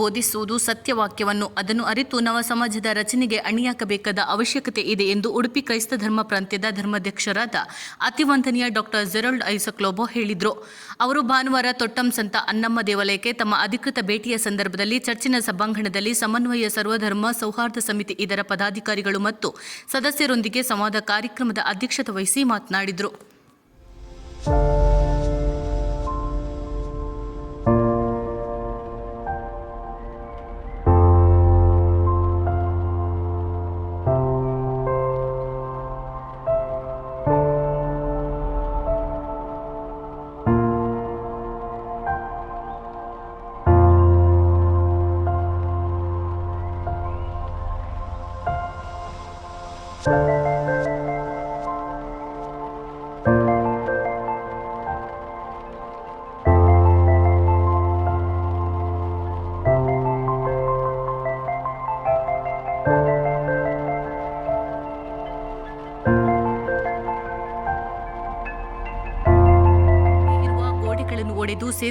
ಬೋಧಿಸುವುದು ಸತ್ಯವಾಕ್ಯವನ್ನು. ಅದನ್ನು ಅರಿತು ನವ ಸಮಾಜದ ರಚನೆಗೆ ಅಣಿಯಾಕಬೇಕಾದ ಅವಶ್ಯಕತೆ ಇದೆ ಎಂದು ಉಡುಪಿ ಕ್ರೈಸ್ತ ಧರ್ಮ ಪ್ರಾಂತ್ಯದ ಧರ್ಮಾಧ್ಯಕ್ಷರಾದ ಅತಿವಂದನೀಯ ಡಾಕ್ಟರ್ ಜೆರಲ್ಡ್ ಐಸಕ್ಲೋಬೋ ಹೇಳಿದರು. ಅವರು ಭಾನುವಾರ ತೊಟ್ಟಂ ಸಂತ ಅನ್ನಮ್ಮ ದೇವಾಲಯಕ್ಕೆ ತಮ್ಮ ಅಧಿಕೃತ ಭೇಟಿಯ ಸಂದರ್ಭದಲ್ಲಿ ಚರ್ಚಿನ ಸಭಾಂಗಣದಲ್ಲಿ ಸಮನ್ವಯ ಸರ್ವಧರ್ಮ ಸೌಹಾರ್ದ ಸಮಿತಿ ಇದರ ಪದಾಧಿಕಾರಿಗಳು ಮತ್ತು ಸದಸ್ಯರೊಂದಿಗೆ ಸಂವಾದ ಕಾರ್ಯಕ್ರಮದ ಅಧ್ಯಕ್ಷತೆ ವಹಿಸಿ ಮಾತನಾಡಿದರು.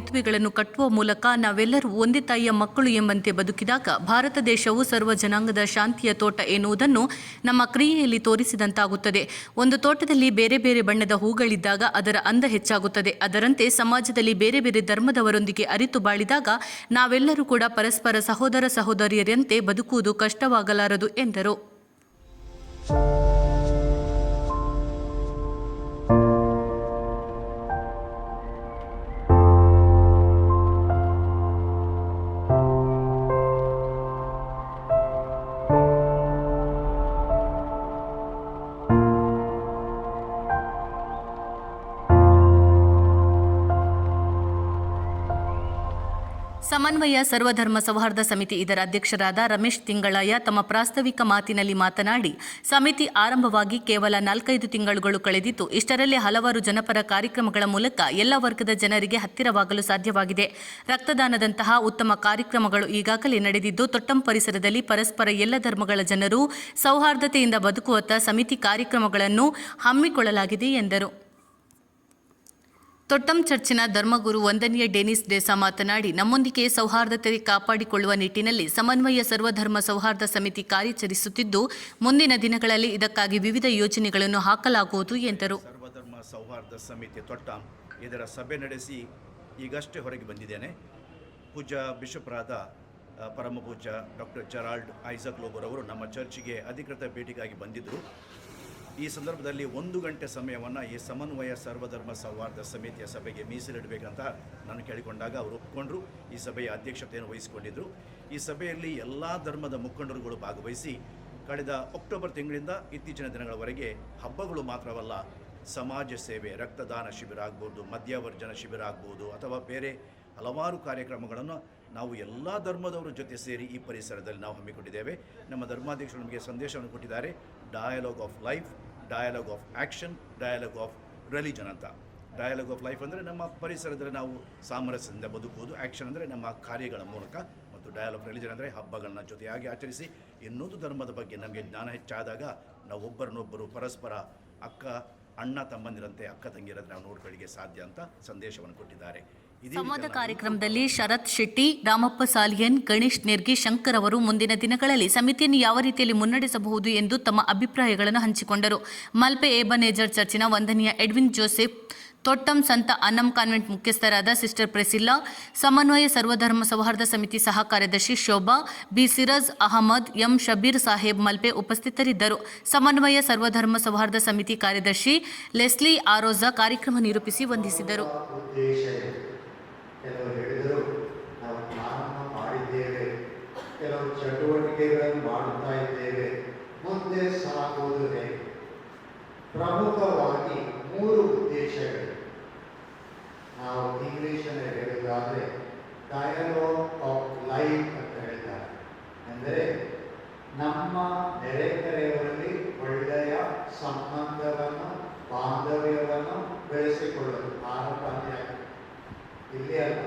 ಸೇತುವೆಗಳನ್ನು ಕಟ್ಟುವ ಮೂಲಕ ನಾವೆಲ್ಲರೂ ಒಂದೇ ತಾಯಿಯ ಮಕ್ಕಳು ಎಂಬಂತೆ ಬದುಕಿದಾಗ ಭಾರತ ದೇಶವು ಸರ್ವ ಜನಾಂಗದ ಶಾಂತಿಯ ತೋಟ ಎನ್ನುವುದನ್ನು ನಮ್ಮ ಕ್ರಿಯೆಯಲ್ಲಿ ತೋರಿಸಿದಂತಾಗುತ್ತದೆ. ಒಂದು ತೋಟದಲ್ಲಿ ಬೇರೆ ಬೇರೆ ಬಣ್ಣದ ಹೂಗಳಿದ್ದಾಗ ಅದರ ಅಂದ ಹೆಚ್ಚಾಗುತ್ತದೆ. ಅದರಂತೆ ಸಮಾಜದಲ್ಲಿ ಬೇರೆ ಬೇರೆ ಧರ್ಮದವರೊಂದಿಗೆ ಅರಿತು ಬಾಳಿದಾಗ ನಾವೆಲ್ಲರೂ ಕೂಡ ಪರಸ್ಪರ ಸಹೋದರ ಸಹೋದರಿಯರಂತೆ ಬದುಕುವುದು ಕಷ್ಟವಾಗಲಾರದು ಎಂದರು. ಸಮನ್ವಯ ಸರ್ವಧರ್ಮ ಸೌಹಾರ್ದ ಸಮಿತಿ ಇದರ ಅಧ್ಯಕ್ಷರಾದ ರಮೇಶ್ ತಿಂಗಳಯ್ಯ ತಮ್ಮ ಪ್ರಾಸ್ತಾವಿಕ ಮಾತಿನಲ್ಲಿ ಮಾತನಾಡಿ, ಸಮಿತಿ ಆರಂಭವಾಗಿ ಕೇವಲ ನಾಲ್ಕೈದು ತಿಂಗಳುಗಳು ಕಳೆದಿತ್ತು ಇಷ್ಟರಲ್ಲೇ ಹಲವಾರು ಜನಪರ ಕಾರ್ಯಕ್ರಮಗಳ ಮೂಲಕ ಎಲ್ಲ ವರ್ಗದ ಜನರಿಗೆ ಹತ್ತಿರವಾಗಲು ಸಾಧ್ಯವಾಗಿದೆ. ರಕ್ತದಾನದಂತಹ ಉತ್ತಮ ಕಾರ್ಯಕ್ರಮಗಳು ಈಗಾಗಲೇ ನಡೆದಿದ್ದು, ತೊಟ್ಟಂ ಪರಿಸರದಲ್ಲಿ ಪರಸ್ಪರ ಎಲ್ಲ ಧರ್ಮಗಳ ಜನರು ಸೌಹಾರ್ದತೆಯಿಂದ ಬದುಕುವತ್ತ ಸಮಿತಿ ಕಾರ್ಯಕ್ರಮಗಳನ್ನು ಹಮ್ಮಿಕೊಳ್ಳಲಾಗಿದೆ ಎಂದರು. ತೊಟ್ಟಂ ಚರ್ಚಿನ ಧರ್ಮಗುರು ವಂದನೀಯ ಡೆನಿಸ್ ಡೇಸಾ ಮಾತನಾಡಿ, ನಮ್ಮೊಂದಿಗೆ ಸೌಹಾರ್ದತೆ ಕಾಪಾಡಿಕೊಳ್ಳುವ ನಿಟ್ಟಿನಲ್ಲಿ ಸಮನ್ವಯ ಸರ್ವಧರ್ಮ ಸೌಹಾರ್ದ ಸಮಿತಿ ಕಾರ್ಯಾಚರಿಸುತ್ತಿದ್ದು, ಮುಂದಿನ ದಿನಗಳಲ್ಲಿ ಇದಕ್ಕಾಗಿ ವಿವಿಧ ಯೋಜನೆಗಳನ್ನು ಹಾಕಲಾಗುವುದು ಎಂದರು. ಸರ್ವಧರ್ಮ ಸೌಹಾರ್ದ ಸಮಿತಿ ತೊಟ್ಟಂ ಇದರ ಸಭೆ ನಡೆಸಿ ಈಗಷ್ಟೇ ಹೊರಗೆ ಬಂದಿದ್ದೇನೆ. ಪೂಜಾ ಬಿಷಪ್ರಾದ ಪರಮಪೂಜ ಡಾಕ್ಟರ್ ಜೆರಾಲ್ಡ್ ಐಸಕ್ ಲೋಬರ್ ಅವರು ನಮ್ಮ ಚರ್ಚಿಗೆ ಅಧಿಕೃತ ಭೇಟಿಗಾಗಿ ಬಂದಿದ್ದರು. ಈ ಸಂದರ್ಭದಲ್ಲಿ ಒಂದು ಗಂಟೆ ಸಮಯವನ್ನು ಈ ಸಮನ್ವಯ ಸರ್ವಧರ್ಮ ಸೌಹಾರ್ದ ಸಮಿತಿಯ ಸಭೆಗೆ ಮೀಸಲಿಡಬೇಕಂತ ನಾನು ಕೇಳಿಕೊಂಡಾಗ ಅವರು ಒಪ್ಪಿಕೊಂಡ್ರು ಈ ಸಭೆಯ ಅಧ್ಯಕ್ಷತೆಯನ್ನು ವಹಿಸಿಕೊಂಡಿದ್ದರು ಈ ಸಭೆಯಲ್ಲಿ ಎಲ್ಲ ಧರ್ಮದ ಮುಖಂಡರುಗಳು ಭಾಗವಹಿಸಿ ಕಳೆದ ಅಕ್ಟೋಬರ್ ತಿಂಗಳಿಂದ ಇತ್ತೀಚಿನ ದಿನಗಳವರೆಗೆ ಹಬ್ಬಗಳು ಮಾತ್ರವಲ್ಲ, ಸಮಾಜ ಸೇವೆ, ರಕ್ತದಾನ ಶಿಬಿರ ಆಗ್ಬೋದು, ಮದ್ಯವರ್ಜನ ಶಿಬಿರ ಆಗ್ಬೋದು ಅಥವಾ ಬೇರೆ ಹಲವಾರು ಕಾರ್ಯಕ್ರಮಗಳನ್ನು ನಾವು ಎಲ್ಲ ಧರ್ಮದವರ ಜೊತೆ ಸೇರಿ ಈ ಪರಿಸರದಲ್ಲಿ ನಾವು ಹಮ್ಮಿಕೊಂಡಿದ್ದೇವೆ. ನಮ್ಮ ಧರ್ಮಾಧ್ಯಕ್ಷರು ನಮಗೆ ಸಂದೇಶವನ್ನು ಕೊಟ್ಟಿದ್ದಾರೆ. Dialogue of life dialogue of action dialogue of religion ಅಂತ. ಡಯಾಲಾಗ್ ಆಫ್ ಲೈಫ್ ಅಂದರೆ ನಮ್ಮ ಪರಿಸರದಲ್ಲಿ ನಾವು ಸಾಮರಸ್ಯದಿಂದ ಬದುಕುವುದು ಆ್ಯಕ್ಷನ್ ಅಂದರೆ ನಮ್ಮ ಕಾರ್ಯಗಳ ಮೂಲಕ ಮತ್ತು ಡಯಾಲಾಗ್ ರಿಲಿಜನ್ ಅಂದರೆ ಹಬ್ಬಗಳನ್ನ ಜೊತೆಯಾಗಿ ಆಚರಿಸಿ ಇನ್ನೊಂದು ಧರ್ಮದ ಬಗ್ಗೆ ನಮಗೆ ಜ್ಞಾನ ಹೆಚ್ಚಾದಾಗ ನಾವು ಒಬ್ಬರನ್ನೊಬ್ಬರು ಪರಸ್ಪರ ಅಕ್ಕ, ಅಣ್ಣ, ತಮ್ಮಂದಿರಂತೆ ಅಕ್ಕ ತಂಗಿರಂತೆ ನಾವು ನೋಡ್ಕೊಳ್ಳಿಕ್ಕೆ ಸಾಧ್ಯ ಅಂತ ಸಂದೇಶವನ್ನು ಕೊಟ್ಟಿದ್ದಾರೆ. ಸಂವಾದ ಕಾರ್ಯಕ್ರಮದಲ್ಲಿ ಶರತ್ ಶೆಟ್ಟಿ ರಾಮಪ್ಪ ಸಾಲಿಯನ್ ಗಣೇಶ್ ನೆರ್ಗಿ ಶಂಕರ್ ಅವರು ಮುಂದಿನ ದಿನಗಳಲ್ಲಿ ಸಮಿತಿಯನ್ನು ಯಾವ ರೀತಿಯಲ್ಲಿ ಮುನ್ನಡೆಸಬಹುದು ಎಂದು ತಮ್ಮ ಅಭಿಪ್ರಾಯಗಳನ್ನು ಹಂಚಿಕೊಂಡರು ಮಲ್ಪೆ ಏಬನೇಜರ್ ಚರ್ಚಿನ ವಂದನೀಯ ಎಡ್ವಿನ್ ಜೋಸೆಫ್ ತೊಟ್ಟಂ ಸಂತ ಅನ್ನಂ ಕಾನ್ವೆಂಟ್ ಮುಖ್ಯಸ್ಥರಾದ ಸಿಸ್ಟರ್ ಪ್ರೆಸಿಲ್ಲಾ ಸಮನ್ವಯ ಸರ್ವಧರ್ಮ ಸೌಹಾರ್ದ ಸಮಿತಿ ಸಹ ಕಾರ್ಯದರ್ಶಿ ಶೋಭಾ ಬಿ ಸಿರಜ್ ಅಹಮದ್ ಎಂ ಶಬೀರ್ ಸಾಹೇಬ್ ಮಲ್ಪೆ ಉಪಸ್ಥಿತರಿದ್ದರು ಸಮನ್ವಯ ಸರ್ವಧರ್ಮ ಸೌಹಾರ್ದ ಸಮಿತಿ ಕಾರ್ಯದರ್ಶಿ ಲೆಸ್ಲಿ ಆರೋಜಾ ಕಾರ್ಯಕ್ರಮ ನಿರೂಪಿಸಿ ವಂದಿಸಿದರು. ಕೆಲವರು ಹೇಳಿದರು, ನಾವು ಪ್ರಾರಂಭ ಮಾಡಿದ್ದೇವೆ. ಕೆಲವು ಚಟುವಟಿಕೆಗಳನ್ನು ಮಾಡುತ್ತಾ ಇದ್ದೇವೆ. ಮುಂದೆ ಸಾಗುವುದು ಹೇಗೆ ಪ್ರಮುಖವಾಗಿ ಮೂರು ಉದ್ದೇಶಗಳು. ನಾವು ಇಂಗ್ಲಿಷನ್ನು ಹೇಳುವುದಾದರೆ ಡಯಲಾಗ್ ಆಫ್ ಲೈಫ್ ಅಂತ ಹೇಳಿದ್ದಾರೆ ಅಂದರೆ ನಮ್ಮ ನೆರೆಕರೆಯವರಲ್ಲಿ ಒಳ್ಳೆಯ ಸಂಬಂಧವನ್ನು ಬಾಂಧವ್ಯವನ್ನು ಬೆಳೆಸಿಕೊಳ್ಳಲು ಆರಂಭ ಇಲ್ಲಿ ಅಲ್ಲ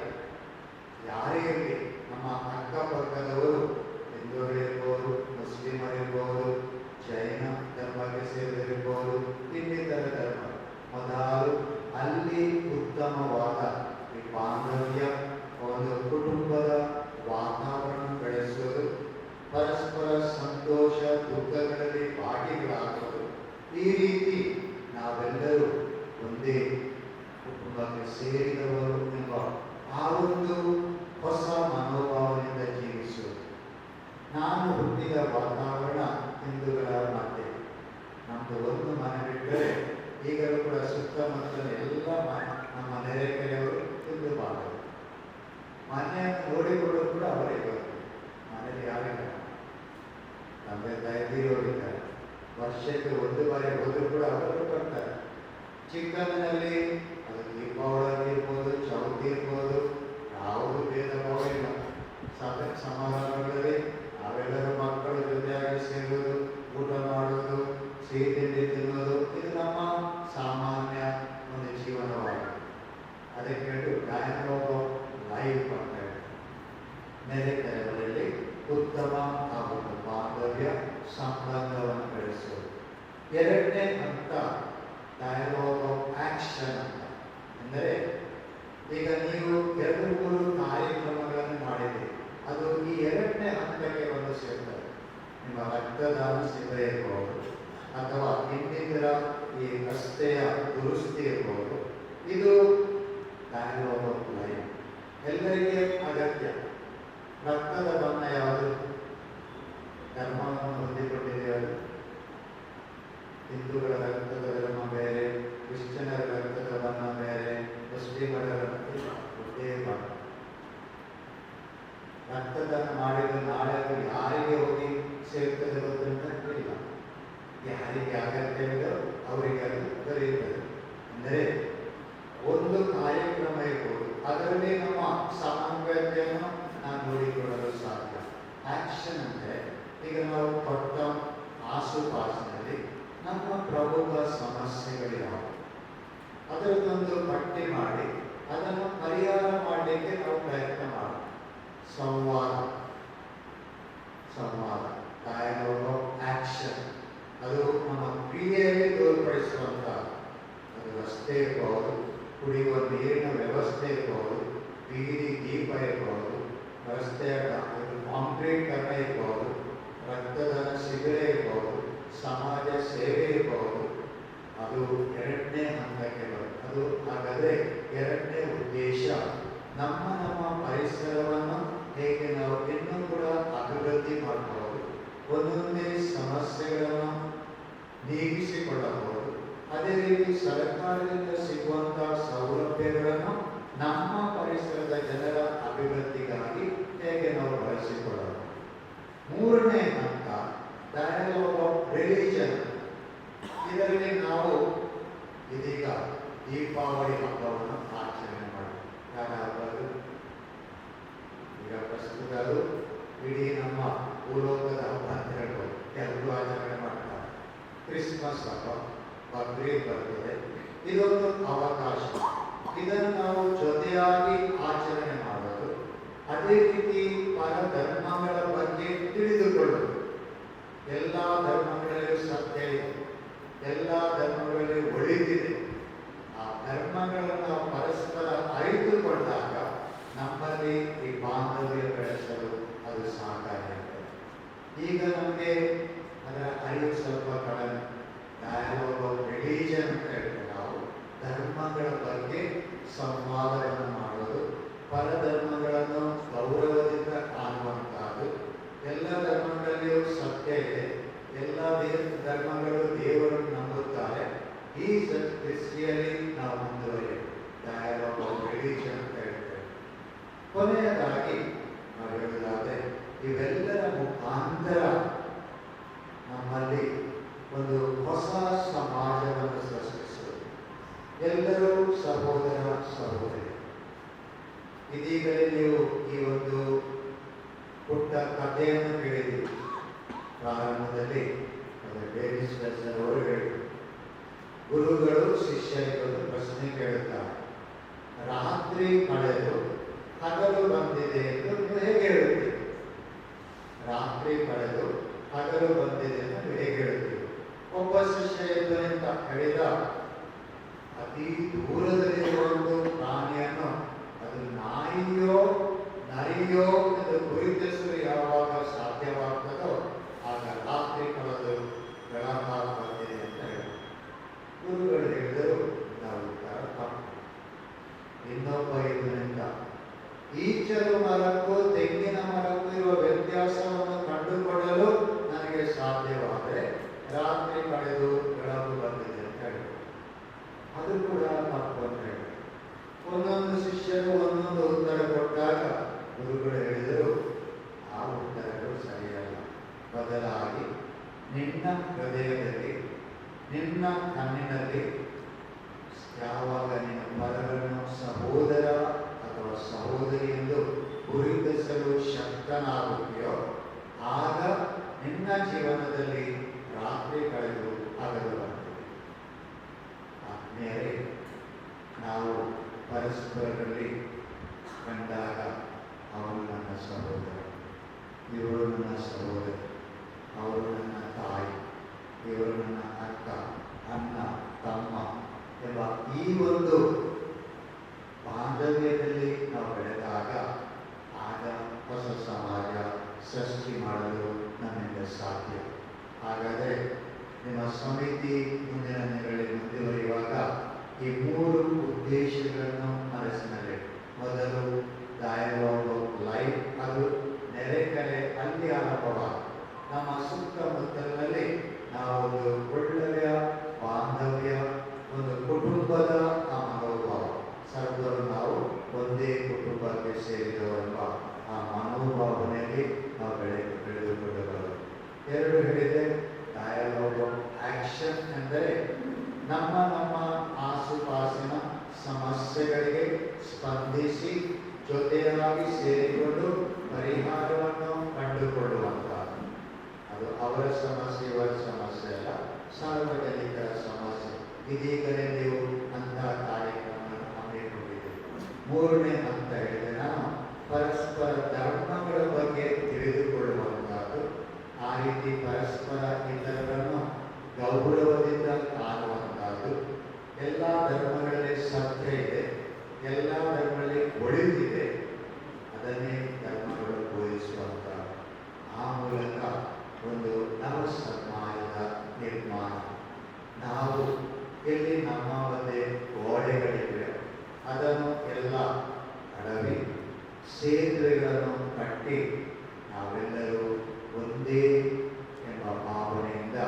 ಯಾರೇ ಇರಲಿ ನಮ್ಮ ಅಕ್ಕಪಕ್ಕದವರು ಹಿಂದೂಗಳಿರ್ಬೋದು ಮುಸ್ಲಿಮರಿರ್ಬೋದು ಜೈನ ಧರ್ಮಕ್ಕೆ ಸೇರಿದಿರ್ಬೋದು ಇನ್ನಿತರ ಧರ್ಮ ಮೊದಲು ಅಲ್ಲಿ ಉತ್ತಮವಾದ ಈ ಬಾಂಧವ್ಯ ಒಂದು ಕುಟುಂಬದ ಈ ರೀತಿ ನಾವೆಲ್ಲರೂ ಒಂದೇ ಕುಟುಂಬಕ್ಕೆ ಸೇರಿದವರು ಎಂಬ ಆ ಒಂದು ಹೊಸ ಮನೋಭಾವನೆಯಿಂದ ಜೀವಿಸು ನಾನು ಹುಟ್ಟಿದ ವಾತಾವರಣ ಹಿಂದೂಗಳ ಮಾತೆ ನಮ್ಮದು ಒಂದು ಮನೆ ಬಿಟ್ಟರೆ ಈಗಲೂ ಕೂಡ ಸುತ್ತಮುತ್ತಲ ಎಲ್ಲ ನಮ್ಮ ನಮ್ಮ ನೆರೆಕೆರೆಯವರು ಹಿಂದೂ ಭಾಗಗಳು ಮನೆಯನ್ನು ನೋಡಿಕೊಳ್ಳಲು ಕೂಡ ಅವರೇ ಬರುತ್ತೆ ಮನೆಯಲ್ಲಿ ಯಾರಿಲ್ಲ. ತಂದೆ ತಾಯಿ ತೀರೋಗಿದ್ದಾರೆ ವರ್ಷಕ್ಕೆ ಒಂದು ಬಾರಿ ಹೋದರೂ ಕೂಡ ಅವರು ಬರ್ತಾರೆ. ಚಿಕ್ಕಂದಿನಲ್ಲಿ ಬಾಂಧವ್ಯ ಸಂಬಂಧವನ್ನು ಬೆಳೆಸೋದು. ಎರಡನೇ ಹಂತ ಡಯಲಾಗ್ ಆಫ್ ಆಕ್ಷನ್ ಅಂತ. ಅಂದರೆ ಈಗ ನೀವು ಎರಡು, ಮೂರು ಕಾರ್ಯಕ್ರಮಗಳನ್ನು ಮಾಡಿದ್ರಿ ಅದು ಈ ಎರಡನೇ ಹಂತಕ್ಕೆ ಒಂದು ಸೇರ್ತದೆ ನಿಮ್ಮ ರಕ್ತದಾನ ಶಿಬಿರ ಅಥವಾ ಇನ್ನಿತರ ಈ ರಸ್ತೆಯ ದುರಸ್ತಿ ಇರ್ಬೋದು. ಇದು ಡಯಲಾಗ್ ಆಫ್ ಲೈಫ್ ಎಲ್ಲರಿಗೆ ಅಗತ್ಯ. ರಕ್ತದ ಬಣ್ಣ ಯಾವುದು? ಧರ್ಮವನ್ನು ಹೊಂದಿಕೊಂಡಿದೆ ಅದು. ಹಿಂದೂಗಳ ರಕ್ತದ ಧರ್ಮ ಬೇರೆ, ಕ್ರಿಶ್ಚಿಯನರ ರಕ್ತದ ಬಣ್ಣ ಬೇರೆ, ಮುಸ್ಲಿಮರ ಒಂದೇ ರಕ್ತದಾನ ಮಾಡಿದ ನಾಳೆ ಯಾರಿಗೆ ಹೋಗಿ ಸೇರ್ತದೆ ಗೊತ್ತಂತ ಇಲ್ಲ. ಯಾರಿಗೆ ಅಗತ್ಯವಿದೋ ಅವರಿಗೆ ಅದು ದೊರೆಯುತ್ತದೆ. ಅಂದರೆ ಒಂದು ಕಾರ್ಯಕ್ರಮ ಇರ್ಬೋದು. ಅದರಲ್ಲಿ ನಮ್ಮ ಸಮನ್ವಯತೆಯನ್ನು ನಾವು ನೋಡಿಕೊಳ್ಳಲು ಸಾಧ್ಯ. ಆಕ್ಷನ್ ಅಂದರೆ ಈಗ ನಾವು ಪಟ್ಟ ಆಸುಪಾಸಿನಲ್ಲಿ ನಮ್ಮ ಪ್ರಮುಖ ಸಮಸ್ಯೆಗಳಿವೆ ಅದರದ್ದೊಂದು ಪಟ್ಟಿ ಮಾಡಿ, ಅದನ್ನು ಪರಿಹಾರ ಮಾಡಲಿಕ್ಕೆ ನಾವು ಪ್ರಯತ್ನ ಮಾಡೋಣ. ಸಂವಾದ. ಸಂವಾದ. ಡಯಲಾಗ್ ಆಫ್ ಆಕ್ಷನ್ ಅದು ನಮ್ಮ ಕ್ರಿಯೆಯಲ್ಲಿ ತೋರ್ಪಡಿಸುವಂಥ ಅದು ರಸ್ತೆ ಇರ್ಬೋದು, ಕುಡಿಯುವ ನೀರಿನ ವ್ಯವಸ್ಥೆ ಇರ್ಬೋದು, ಬೀದಿ ದೀಪ ಇರ್ಬೋದು, ರಸ್ತೆಯ ಕಾಂಕ್ರೀಟ್ ಕರ್ಣ ಇರ್ಬೋದು ರಕ್ತದಾನ ಶಿಬಿರ ಇರ್ಬೋದು ಸಮಾಜ ಸೇವೆ ಇರಬಹುದು ಅದು ಎರಡನೇ ಹಂತಕ್ಕೆ ಬರುತ್ತೆ. ಅದು ಹಾಗಾದರೆ ಎರಡನೇ ಉದ್ದೇಶ, ನಮ್ಮ ನಮ್ಮ ಪರಿಸರವನ್ನು ಹೇಗೆ ನಾವು ಇನ್ನೂ ಕೂಡ ಅಭಿವೃದ್ಧಿ ಮಾಡಬಹುದು ಒಂದೊಂದೇ ಸಮಸ್ಯೆಗಳನ್ನು ನೀಗಿಸಿಕೊಳ್ಳಬಹುದು. ಅದೇ ರೀತಿ ಸರ್ಕಾರದಿಂದ ಸಿಗುವಂತಹ ಸೌಲಭ್ಯಗಳನ್ನು ನಮ್ಮ ಪರಿಸರದ ಜನರ ಅಭಿವೃದ್ಧಿಗಾಗಿ ಹೇಗೆ ನಾವು ಬಳಸಿಕೊಳ್ಳಬಹುದು. ಮೂರನೇ ಹಂತ ಡಯಲಾಗ್ ಆಫ್ ರಿಲಿಜನ್ ಇದರಲ್ಲಿ ನಾವು ಇದೀಗ ದೀಪಾವಳಿ ಹಬ್ಬವನ್ನು ಆಚರಣೆ ಮಾಡಿ ಅದು? ಈಗ ಪ್ರಸ್ತುತ ಅದು ಇಡೀ ನಮ್ಮ ಭೂಲೋಕದ ಹಬ್ಬ ಅಂತ ಹೇಳ್ಬೋದು. ಆಚರಣೆ ಮಾಡ್ತಾರೆ. ಕ್ರಿಸ್ಮಸ್ ಹಬ್ಬ, ಬಕ್ರೀದ್ ಬರ್ತದೆ. ಇದೊಂದು ಅವಕಾಶ. ಇದನ್ನು ನಾವು ಜೊತೆಯಾಗಿ ಆಚರಣೆ ಮಾಡೋದು ಅದೇ ರೀತಿ ಪರ ಧರ್ಮಗಳ ಬಗ್ಗೆ ತಿಳಿದುಕೊಳ್ಳೋದು ಎಲ್ಲ ಧರ್ಮಗಳಲ್ಲೂ ಸತ್ಯ ಇದೆ ಎಲ್ಲ ಧರ್ಮಗಳಲ್ಲಿ ಒಳಿತಿದೆ ಆ ಧರ್ಮಗಳನ್ನು ನಾವು ಪರಸ್ಪರ ಅರಿತುಕೊಂಡಾಗ ನಮ್ಮಲ್ಲಿ ಈ ಬಾಂಧವ್ಯ ಬೆಳೆಸಲು ಅದು ಸಹಕಾರಿಯಾಗ್ತದೆ ಈಗ ನಮಗೆ ಅದರ ಅರಿವು ಸ್ವಲ್ಪ ಕಡಿಮೆ ಡಯಲಾಗ್ ಆಫ್ ರಿಲಿಜನ್ ಅಂತ ಹೇಳ್ತೇವೆ ನಾವು ಧರ್ಮಗಳ ಬಗ್ಗೆ ಸಂವಾದವನ್ನು ಮಾಡೋದು ಪರಧರ್ಮಗಳನ್ನು ಗೌರವದಿಂದ ಕಾಣುವಂತಹದ್ದು ಎಲ್ಲ ಧರ್ಮಗಳಲ್ಲಿಯೂ ಸತ್ಯ ಇದೆ ಎಲ್ಲ ದೇವ ಧರ್ಮಗಳು ದೇವರನ್ನು ನಂಬುತ್ತಾರೆ. ಈ ದೃಷ್ಟಿಯಲ್ಲಿ ನಾವು ಮುಂದುವರಿಯಬೇಕು. ಡಯಲಾಗ್ ಆಫ್ ಅಂತ ಕೊನೆಯದಾಗಿ ನಾವು ಹೇಳುವುದಾದರೆ ಇವೆಲ್ಲರ ಮುಖಾಂತರ ನಮ್ಮಲ್ಲಿ ಒಂದು ಹೊಸ ಸಮಾಜವನ್ನು ಸೃಷ್ಟಿಸುವುದು. ಎಲ್ಲರೂ ಸಹೋದರ ಸಹೋದರಿ. ಇದೀಗಲೇ ನೀವು ಈ ಒಂದು ಪುಟ್ಟ ಕಥೆಯನ್ನು ವೆಲ್ಸನ್ ಅವರು ಗುರುಗಳು ಶಿಷ್ಯರಿಗೆ ಒಂದು ಪ್ರಶ್ನೆ ಕೇಳುತ್ತಾರೆ. ರಾತ್ರಿ ಕಳೆದು ಹಗಲು ಬಂದಿದೆ ಎಂದು ನೀವು ಹೇಗೆ ಹೇಳುತ್ತೀರಿ? ರಾತ್ರಿ ಕಳೆದು ಹಗಲು ಬಂದಿದೆ ಎಂದು ಹೇಗೆ ಹೇಳುತ್ತೀರಿ? ಒಬ್ಬ ಶಿಷ್ಯ ಎಂದು ನಿಂತ ಹೇಳಿದ ಅತಿ ದೂರದಲ್ಲಿರುವ ಒಂದು ಪ್ರಾಣಿಯನ್ನು ಅದು ನಾಯಿಯೋ ನರಿಯೋ ಎಂದು ಗುರುತಿಸಲು ಯಾವಾಗ ಸಾಧ್ಯವಾಗ್ತದೋ ಆಗ ರಾತ್ರಿ ಕಳೆದು ಬೆಳಗಾಗ ಬಂದಿದೆ ಅಂತ ಹೇಳಿ ಹೃದಯದಲ್ಲಿ ನಿನ್ನ ಕಣ್ಣಿನಲ್ಲಿ ಯಾವಾಗ ನಿನ್ನ ಪರರನ್ನು ಸಹೋದರ ಅಥವಾ ಸಹೋದರಿ ಎಂದು ಗುರುತಿಸಲು ಶಕ್ತನಾಗುತ್ತೆಯೋ ಆಗ ನಿನ್ನ ಜೀವನದಲ್ಲಿ ರಾತ್ರಿ ಕಳೆದು ಹಗಲು ಬರ್ತದೆ ಆತ್ಮೀಯರೇ, ನಾವು ಪರಸ್ಪರರಲ್ಲಿ ಕಂಡಾಗ ಅವನು ನನ್ನ ಸಹೋದರ, ಇವರು ನನ್ನ ಸಹೋದರಿ, ಅವರು ನನ್ನ ತಾಯಿ, ಇವರು ನನ್ನ ಅಕ್ಕ, ಅಣ್ಣ, ತಮ್ಮ ಎಂಬ ಈ ಒಂದು ಬಾಂಧವ್ಯದಲ್ಲಿ ನಾವು ಬೆಳೆದಾಗ ಆಗ ಹೊಸ ಸಮಾಜ ಸೃಷ್ಟಿ ಮಾಡಲು ನಮ್ಮಿಂದ ಸಾಧ್ಯ. ಹಾಗಾದರೆ ನಿಮ್ಮ ಸಮಿತಿ ಮುಂದಿನ ದಿನಗಳಲ್ಲಿ ಮುಂದುವರಿಯುವಾಗ ಈ ಮೂರು ಉದ್ದೇಶಗಳನ್ನು ಮನಸ್ಸಿನಲ್ಲಿ ಮೊದಲು ಡಯಲಾಗ್ ಲೈಫ್ ಅದು ನೆರೆಕರೆ ಅಲ್ಲಿ ಅನುಭವ ನಮ್ಮ ಸುತ್ತಮುತ್ತಲಿನಲ್ಲಿ ನಾವು ಒಂದು ಒಳ್ಳೆಯ ಬಾಂಧವ್ಯ, ಒಂದು ಕುಟುಂಬದ ಆ ಮನೋಭಾವ ಸರ್ವರು ನಾವು ಒಂದೇ ಕುಟುಂಬಕ್ಕೆ ಸೇರಿದವರೆಂಬ ಆ ಮನೋಭಾವನೆಯಲ್ಲಿ ನಾವು ಬೆಳೆ ಬೆಳೆದುಕೊಂಡು ಬರೋದು ಎರಡು ಹೇಳಿದೆ ಡಯಲಾಗ್ ಆಕ್ಷನ್ ಎಂದರೆ ನಮ್ಮ ನಮ್ಮ ಆಸುಪಾಸಿನ ಸಮಸ್ಯೆಗಳಿಗೆ ಸ್ಪಂದಿಸಿ ಜೊತೆಯಾಗಿ ಸೇರಿಕೊಂಡು ಪರಿಹಾರವನ್ನು ಕಂಡುಕೊಳ್ಳುವಂಥದ್ದು ಅದು ಅವರ ಸಮಸ್ಯೆ ಇವರ ಸಮಸ್ಯೆ ಅಲ್ಲ ಸಾರ್ವಜನಿಕರ ಸಮಸ್ಯೆ ಇದೀಗಲೇ ನೀವು ಅಂತ ಕಾರ್ಯಕ್ರಮವನ್ನು ಹಮ್ಮಿಕೊಂಡಿದ್ದೀರಿ ಮೂರನೇ ಹಂತ ಹೇಳಿದೆ ನಾನು ಪರಸ್ಪರ ಧರ್ಮಗಳ ಬಗ್ಗೆ ತಿಳಿದುಕೊಳ್ಳುವಂಥದ್ದು ಆ ರೀತಿ ಪರಸ್ಪರ ಇತರರನ್ನು ಗೌರವದಿಂದ ಕಾಣುವಂಥದ್ದು ಎಲ್ಲ ಧರ್ಮಗಳಲ್ಲಿ ಸತ್ಯ ಇದೆ ಎಲ್ಲ ಧರ್ಮಗಳಲ್ಲಿ ಒಳಿತಿದೆ ಅದನ್ನೇ ಧರ್ಮಗಳು ಬೋಧಿಸುವಂಥ ಆ ಮೂಲಕ ಒಂದು ನವ ಸಮಾಜದ ನಿರ್ಮಾಣ ನಾವು ಎಲ್ಲಿ ನಮ್ಮ ಒಂದೇ ಗೋಡೆಗಳಿವೆ ಅದನ್ನು ಎಲ್ಲ ಅಡವಿ ಸೇತುವೆಗಳನ್ನು ಕಟ್ಟಿ ನಾವೆಲ್ಲರೂ ಒಂದೇ ಎಂಬ ಭಾವನೆಯಿಂದ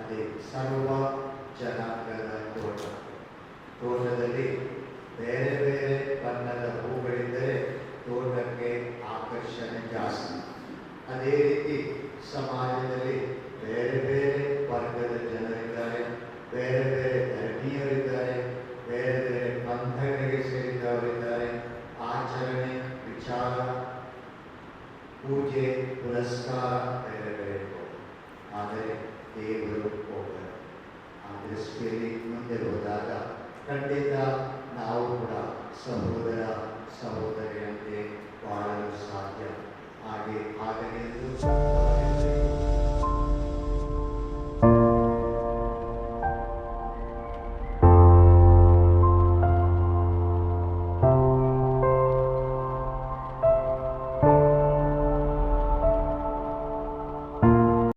ಅದೇ ಸರ್ವ ಜನಾಂಗದ ತೋಟ ತೋಟದಲ್ಲಿ ಬೇರೆ ಬೇರೆ ಬಣ್ಣದ ಹೂಗಳಿದ್ದರೆ ತೋಟಕ್ಕೆ ಆಕರ್ಷಣೆ ಜಾಸ್ತಿ ಅದೇ ರೀತಿ ಸಮಾಜದಲ್ಲಿ ಬೇರೆ ಬೇರೆ ವರ್ಗದ ಜನರಿದ್ದಾರೆ ಬೇರೆ ಬೇರೆ ಧರ್ಮೀಯರಿದ್ದಾರೆ ಬೇರೆ ಬೇರೆ ಪಂಥಗಳಿಗೆ ಸೇರಿದವರಿದ್ದಾರೆ ಆಚರಣೆ ವಿಚಾರ ಪೂಜೆ ಪುರಸ್ಕಾರ ಬೇರೆ ಬೇರೆ ಇರ್ಬೋದು. ಆದರೆ ದೇವರು ಒಬ್ಬರು ಆ ದೃಷ್ಟಿಯಲ್ಲಿ ಮುಂದೆ ಹೋದಾಗ ಖಂಡಿತ ನಾವು ಕೂಡ ಸಹೋದರ ಸಹೋದರಿಯಂತೆ ಬಾಳಲು ಸಾಧ್ಯ. ಹಾಗೆ ಆಗಲಿ ಎಂದು